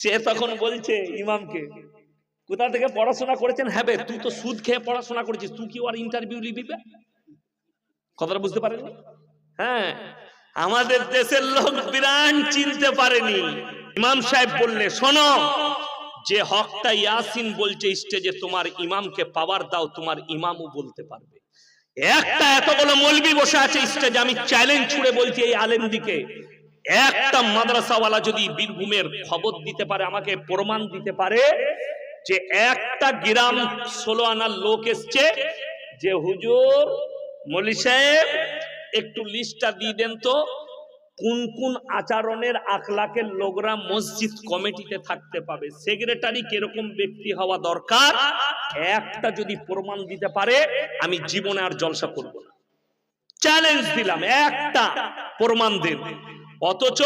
সে তখন বলছে ইমামকে, কোথা থেকে পড়াশোনা করেছেন? হ্যাঁ তুই তো সুদ খেয়ে পড়াশোনা করেছিস, তুই কি আর ইন্টারভিউ নিবি বে? কথাটা বুঝতে পারেননি? হ্যাঁ আমাদের দেশের লোক বিরান চিনতে পারেনি। ইমাম সাহেব বললে, শোনো, যে হকটা ইয়াসিন বলছে স্টেজে, তোমার ইমামকে পাওয়ার দাও, তোমার ইমামও বলতে পারবে। একটা এতগুলো মলবি বসে আছে স্টেজে, আমি চ্যালেঞ্জ ছুড়ে বলছি এই আলেম দিকে একটা মাদ্রাসাওয়ালা যদি বীরভূমের খবর দিতে পারে, আমাকে প্রমাণ দিতে পারে যে একটা গ্রাম ষোলো আনার লোক এসছে যে হুজুর মলি সাহেব, একটু লিস্টটা দিয়ে দেন তো, কোন কোন আচরণের আখলাকের লোকরা মসজিদ কমিটিতে থাকতে পাবে, সেক্রেটারি কীরকম ব্যক্তি হওয়া দরকার? একটা যদি প্রমাণ দিতে পারে, আমি জীবনে আর জলসা করব না। চ্যালেঞ্জ দিলাম, একটা প্রমাণ দেন। অথচ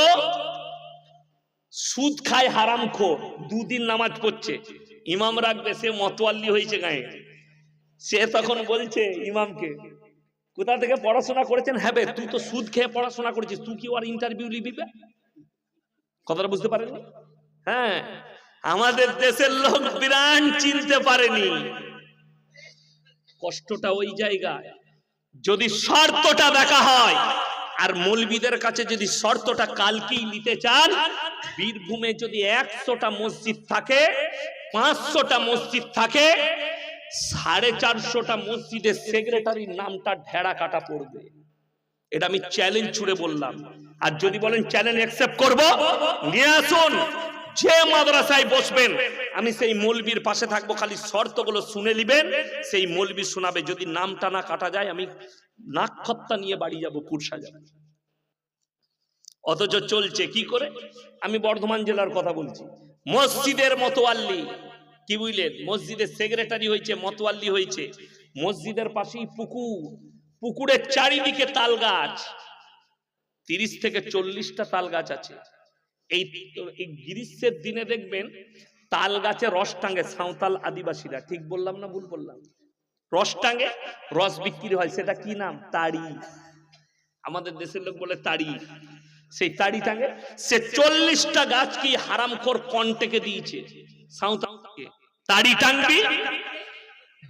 সুদ খায় হারাম খোর, দুদিন নামাজ পড়ছে। ইমাম রাখবে, সে মতোয়াল্লি হয়েছে গায়ে। সে তখন বলছে ইমামকে, কোথা থেকে পড়াশোনা করেছেন? হ্যাঁ তুই তো সুদ খেয়ে পড়াশোনা করেছিস, তুই কি আর ইন্টারভিউ নিবি বে? কথাটা বুঝতে পারেননি? হ্যাঁ আমাদের দেশের লোক বিরান চিনতে পারেনি। কষ্টটা ওই জায়গায়। যদি শর্তটা দেখা হয় আর মৌলবীদের কাছে যদি শর্তটা কালকেই নিতে চান, বীরভূমে যদি একশোটা মসজিদ থাকে, পাঁচশোটা মসজিদ থাকে, সাড়ে চারশোটা মসজিদের সেক্রেটারির নামটা ঢেড়া কাটা পড়বে। এটা আমি চ্যালেঞ্জ ছুড়ে বললাম। আর যদি বলেন চ্যালেঞ্জ অ্যাকসেপ্ট করব, নিয়ে আসুন। যে মাদ্রাসায় বসবেন, আমি সেই মৌলবীর পাশে থাকব, খালি শর্তগুলো শুনে নিবেন। সেই মৌলবী শোনাবে, যদি নামটা না কাটা যায়, আমি নাক্ষত্তা নিয়ে বাড়ি যাব, পুরসা যাব। অথচ চলছে কি করে? আমি বর্ধমান জেলার কথা বলছি। মসজিদের মতোয়াল্লি, কি বুঝলেন? মসজিদের সেক্রেটারি হয়েছে, মতোয়াল্লি হয়েছে। মসজিদের পাশেই পুকুর। পুকুরের চারিদিকে তাল গাছ। তিরিশ থেকে চল্লিশটা তাল গাছ আছে। এই এই গ্রীষ্মের দিনে দেখবেন তাল গাছে রস টাঙ্গে সাঁওতাল আদিবাসীরা, ঠিক বললাম না ভুল বললাম? রস টাঙ্গে রস বিক্রি হয়, সেটা কি নাম? তাড়ি আমাদের দেশের লোক বলে তাড়ি সেই তাড়ি টাঙ্গে সে চল্লিশটা গাছ কি হারামখোর কন্টেকে দিয়েছে, সাঁওতালকে। তাড়ি টাঙ্গি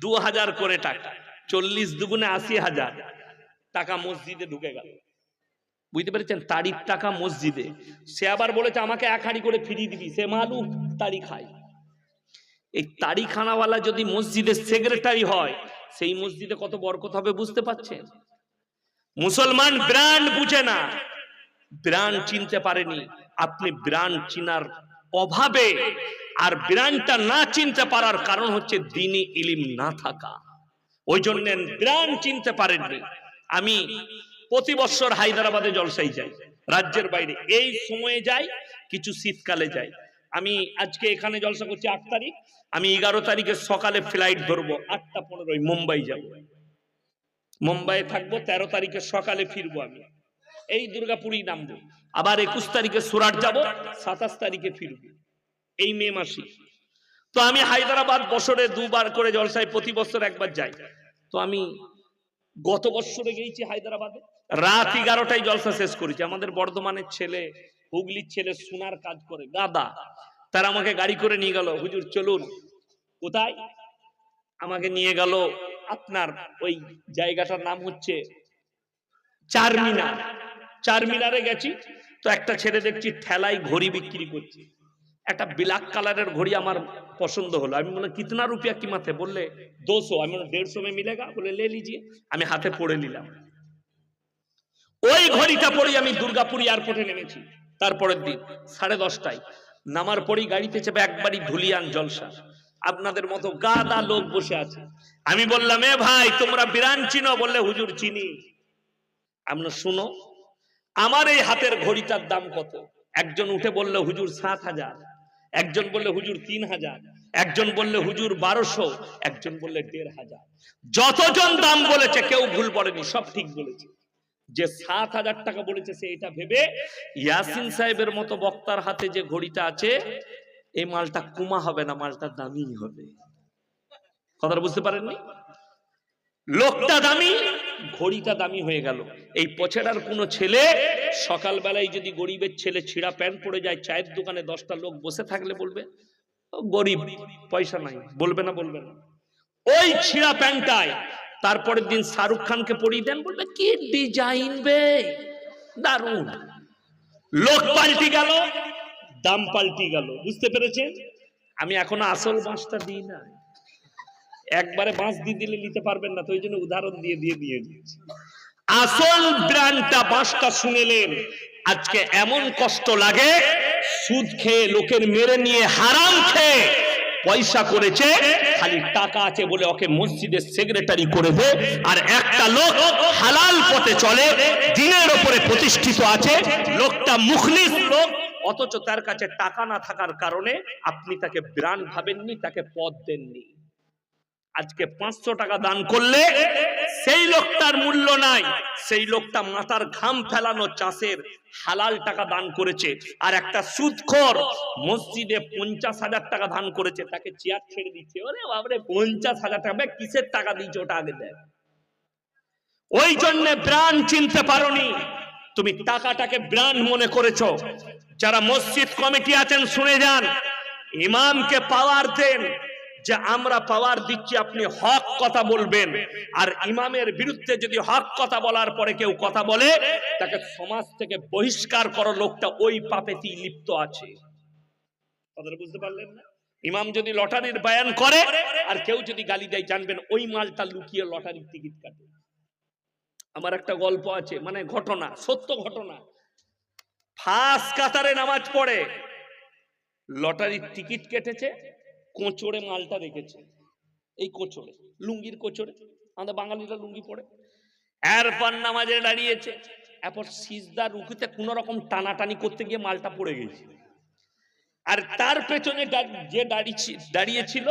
দু হাজার করে টাকা, চল্লিশ দুগুণে আশি হাজার টাকা মসজিদে ঢুকে গেল। বুঝতে পেরেছেন? তাড়ির টাকা মসজিদে। সে আবার বলেছে, আমাকে এক হাড়ি করে ফিরিয়ে দিবি। সে মালু তাড়ি খায়। এই তাড়ি খানাওয়ালা যদি মসজিদের সেক্রেটারি হয়, সেই মসজিদে কত বরকত হবে বুঝতে পারছেন? মুসলমান ব্র্যান্ড বুঝে না। ব্র্যান্ড চিনতে পারেনি। আপনি ব্র্যান্ড চিনার অভাবে আর ব্র্যান্ডটা না চিনতে পারার কারণ হচ্ছে দিনী ইলিম না থাকা। ওই জন্য ব্র্যান্ড চিনতে পারেননি। আমি প্রতি বছর হায়দ্রাবাদে জলসাই যাই। রাজ্যের বাইরে। এই সময়ে যাই, কিছু শীতকালে যাই। আমি আজকে এখানে জলসা করছি আট তারিখ। আমি এগারো তারিখে সকালে ফ্লাইট ধরবো। আটটা পনেরোই মুম্বাই যাব। মুম্বাইয়ে থাকব, তেরো তারিখে সকালে ফিরবো আমি। এই দুর্গাপুরই নামবো। আবার একুশ তারিখে সুরাট যাব, সাতাশ তারিখে ফিরবো। এই মে মাসে। তো আমি হায়দ্রাবাদ বছরে দুবার করে জলসায় প্রতি বছর একবার যাই। তো আমি গত বছরে গেছি হায়দ্রাবাদে। রাত এগারোটায় জলসা শেষ করেছি। আমাদের বর্ধমানের ছেলে, হুগলির ছেলে সোনার কাজ করে, গাদা। তারা আমাকে গাড়ি করে নিয়ে গেল, হুজুর, চলুন। কোথায়? আমাকে নিয়ে গেল আপনার ওই জায়গাটার নাম হচ্ছে চারমিনার। চারমিনারে গেছি, তো একটা ছেলে দেখছি ঠেলাই ঘড়ি বিক্রি করছে। একটা ব্ল্যাক কালারের ঘড়ি আমার পছন্দ হলো। আমি বললাম, কিতনা রুপিয়া কি কিমাতে বললে দোশো আমি দেড়শো মে মিলেগা? বলে, লে লিজিয়ে। আমি হাতে পড়ে নিলাম। ওই ঘড়িটা পরে আমি দুর্গাপুর এয়ারপোর্টে নেমেছি। তারপরের দিন, সাড়ে দশটায়। নামার পরেই গাড়িতে চেপে একবারই ধুলিয়ান জলসা। আপনাদের মতো গাদা লোক বসে আছে। আমি বললাম, এ ভাই, তোমরা বিরান চিনো? বললে, হুজুর, চিনি। আমরা, শুনো, আমার এই হাতের ঘড়িটার দাম কত? একজন উঠে বললে, হুজুর, সাত হাজার। একজন বললে, হুজুর, তিন হাজার। একজন বললে, হুজুর, বারোশো। একজন বললে, দেড় হাজার। যতজন দাম বলেছে, কেউ ভুল বলেনি, সব ঠিক বলেছে। যে সাত হাজার টাকা বলেছে সে এটা ভেবে ইয়াসিন সাহেবের মতো বক্তার হাতে যে ঘড়িটা আছে এই মালটা কুমা হবে না মালটা দামি হবে। কথাটা বুঝতে পারেননি? লোকটা দামি ঘড়িটা দামি হয়ে গেল। এই পছেড়ার কোনো ছেলে সকালবেলায় যদি গরিবের ছেলে ছিঁড়া প্যান্ট পরে যায় চায়ের দোকানে দশটা লোক বসে থাকলে বলবে "ও, গরিব পয়সা নাই। বলবে না বলবে না। ওই ছিঁড়া প্যান্টটায় তারপরের দিন শাহরুখ খানকে পরিয়ে দেন, বলবে, কি ডিজাইন বে? দারুণ। লোক পাল্টি গেল, দাম পাল্টি গেল, বুঝতে পেরেছেন? আমি এখনও আসল বাঁশটা দিই না। একবারে বাঁশ দিয়ে দিলে নিতে পারবেন না, তো ওই জন্য উদাহরণ দিয়ে দিয়ে দিয়ে দিয়েছি। আসল ব্র্যান্ডটা বাঁশটা শুনেলেন, আজকে এমন কষ্ট লাগে, সুদ খেয়ে লোকের মেরে নিয়ে হারাম খেয়ে পয়সা করেছে, খালি টাকা আছে বলে ওকে মসজিদের সেক্রেটারি করে দে, আর একটা লোক হালাল পথে চলে দিনের ওপরে প্রতিষ্ঠিত আছে, লোকটা মুখলিস। লোক অথচ তার কাছে টাকা না থাকার কারণে আপনি তাকে ব্রান্ড ভাবেননি, তাকে পদ দেননি। আজকে পাঁচশো টাকা দান করলে সেই লোকটার মূল্য নাই। সেই লোকটা মাথার ঘাম ফেলানো চাষের হালাল টাকা দান করেছে আর একটা সুদখোর মসজিদে পঞ্চাশ হাজার টাকা দান করেছে। তাকে চেয়ার ছেড়ে দিচ্ছে। ওরে বাবরে পঞ্চাশ হাজার টাকা। কিসের টাকা দিয়েছে ওটা আগে দেয় ওই জন্য ব্রান্ড চিনতে পারোনি। তুমি টাকাটাকে ব্রান্ড মনে করেছ। যারা মসজিদ কমিটি আছেন, শুনে যান। ইমামকে পাওয়ার দেন। যে আমরা পাওয়ার দিচ্ছি, আপনি হক কথা বলবেন। আর ইমামের বিরুদ্ধে যদি হক কথা বলার পরে কেউ কথা বলে, তাকে সমাজ থেকে বহিষ্কার করো লোকটা ওই পাপেতেই লিপ্ত আছে। বুঝতে পারলেন না? ইমাম যদি লটারির বায়ান করে, আর কেউ যদি গালি দেয়, জানবেন ওই মালটা লুকিয়ে লটারির টিকিট কাটে। আমার একটা গল্প আছে মানে ঘটনা, সত্য ঘটনা। ফার্স্ট কাতারে নামাজ পড়ে, লটারির টিকিট কেটেছে কোচড়ে মালটা রেখেছে। এই কোচড়ে, লুঙ্গির কোচড়ে। আমাদের বাঙালিরা লুঙ্গি পরে। এরপর নামাজে দাঁড়িয়েছে। এরপর সিজদা রুকুতে কোনো রকম টানাটানি করতে গিয়ে মালটা পড়ে গেছে আর তার পেছনে যে দাঁড়িয়ে দাঁড়িয়েছিল